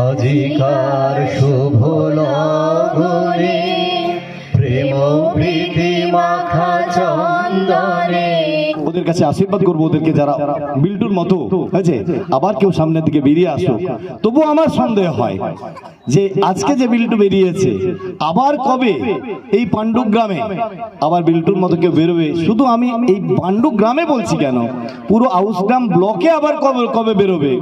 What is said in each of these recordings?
আজিকার শুভ ওদের কাছে আশীর্বাদ করব ওদেরকে যারা বিল্টুর মতো হয়েছে আবার কেউ সামনের দিকে বেরিয়ে আসো তবু আমার সন্দেহ হয় যে আজকে যে বিল্টু বেরিয়েছে, আবার কবে এই পাণ্ডু গ্রামে আবার বিল্টুর মতো কেউ বেরোবে? শুধু আমি এই পাণ্ডু গ্রামে বলছি কেন? পুরো আউসগ্রাম ব্লকে আবার কবে কবে বেরোবে?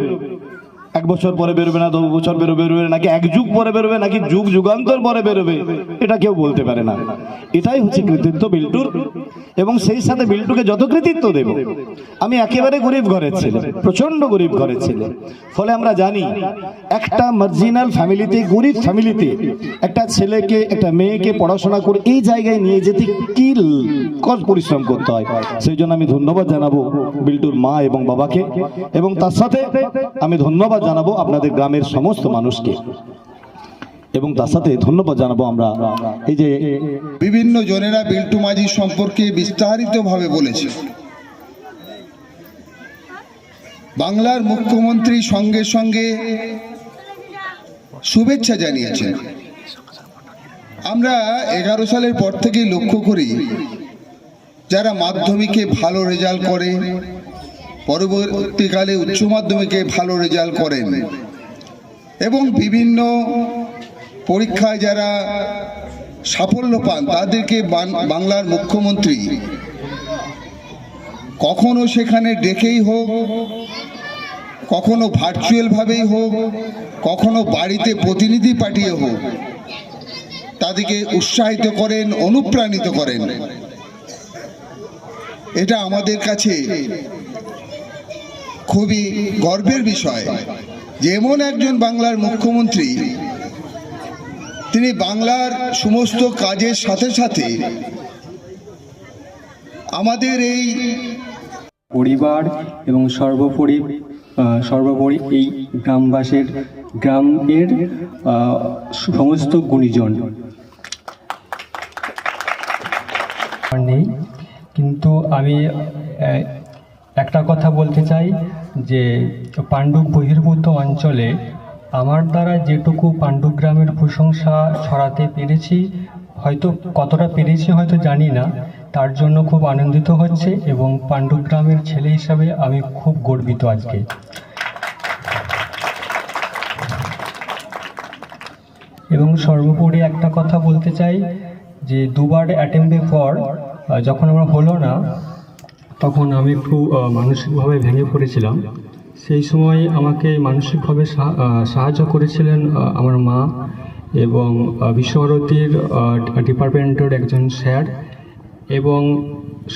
এক বছর পরে বেরোবে না, দু বছর বেরোবে নাকি এক যুগ পরে বেরোবে, নাকি যুগ যুগান্তর পরে বেরোবে, এটা কেউ বলতে পারে না। এটাই হচ্ছে কৃতিত্ব বিল্টুর। এবং সেই সাথে বিল্টুকে যত কৃতিত্ব দেব, আমি একেবারে গরিব ঘরের ছেলে প্রচণ্ড গরিব ঘরের ছেলে। ফলে আমরা জানি, একটা মার্জিনাল ফ্যামিলিতে গরিব ফ্যামিলিতে একটা ছেলেকে, একটা মেয়েকে পড়াশোনা করে এই জায়গায় নিয়ে যেতে কি কত পরিশ্রম করতে হয়? সেই জন্য আমি ধন্যবাদ জানাব বিল্টুর মা এবং বাবাকে। এবং তার সাথে আমি ধন্যবাদ জানাব আপনাদের গ্রামের সমস্ত মানুষকে। এবং তার সাথে ধন্যবাদ জানাব আমরা এই যে বিভিন্ন জনেরা বিল্টু মাঝি সম্পর্কে বিস্তারিতভাবে বলেছে। বাংলার মুখ্যমন্ত্রী সঙ্গে সঙ্গে শুভেচ্ছা জানিয়েছেন। আমরা এগারো সালের পর থেকেই লক্ষ্য করি, যারা মাধ্যমিকে ভালো রেজাল্ট করে পরবর্তীকালে উচ্চ মাধ্যমিকে ভালো রেজাল্ট করেন। এবং বিভিন্ন পরীক্ষায় যারা সাফল্য পান, তাদেরকে বাংলার মুখ্যমন্ত্রী কখনো সেখানে ডেকেই হোক, কখনো ভার্চুয়ালভাবেই হোক, কখনো বাড়িতে প্রতিনিধি পাঠিয়ে হোক, তাদেরকে উৎসাহিত করেন, অনুপ্রাণিত করেন। এটা আমাদের কাছে খুবই গর্বের বিষয় যে এমন একজন বাংলার মুখ্যমন্ত্রী, তিনি বাংলার সমস্ত কাজের সাথে সাথে আমাদের এই পরিবার এবং সর্বোপরি সর্বোপরি এই গ্রামবাসীর, গ্রামের সমস্ত গুণীজন। নেই, কিন্তু আমি একটা কথা বলতে চাই যে পাণ্ডু বহির্ভূত অঞ্চলে আমার দ্বারা যেটুকু পাণ্ডু গ্রামের প্রশংসা ছড়াতে পেরেছি, হয়তো কতটা পেরেছি হয়তো জানি না, তার জন্য খুব আনন্দিত হচ্ছে এবং পাণ্ডু গ্রামের ছেলে হিসাবে আমি খুব গর্বিত আজকে। এবং সর্বোপরি একটা কথা বলতে চাই যে দুবার অ্যাটেম্পের পর যখন আমার হলো না তখন আমি একটু মানসিকভাবে ভেঙে পড়েছিলাম। সেই সময় আমাকে মানসিকভাবে সাহায্য করেছিলেন আমার মা এবং বিশ্বভারতীর ডিপার্টমেন্টের একজন স্যার এবং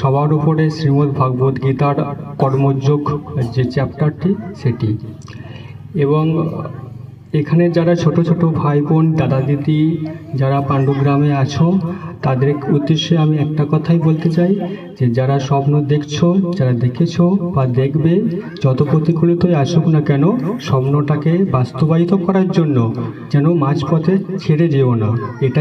সবার উপরে শ্রীমদ্ ভাগবত গীতার কর্মযোগ যে চ্যাপ্টারটি, সেটি। এবং এখানে যারা ছোট ছোট ভাই বোন, দাদা দিদি যারা পাণ্ডুগ্রামে আছো, তাদের উদ্দেশ্যে আমি একটা কথাই বলতে চাই যে যারা স্বপ্ন দেখছ, যারা দেখেছ বা দেখবে, যত প্রতিকূলতাই আসুক না কেন, স্বপ্নটাকে বাস্তবায়িত করার জন্য যেন মাঝপথে ছেড়ে যেও না। এটাই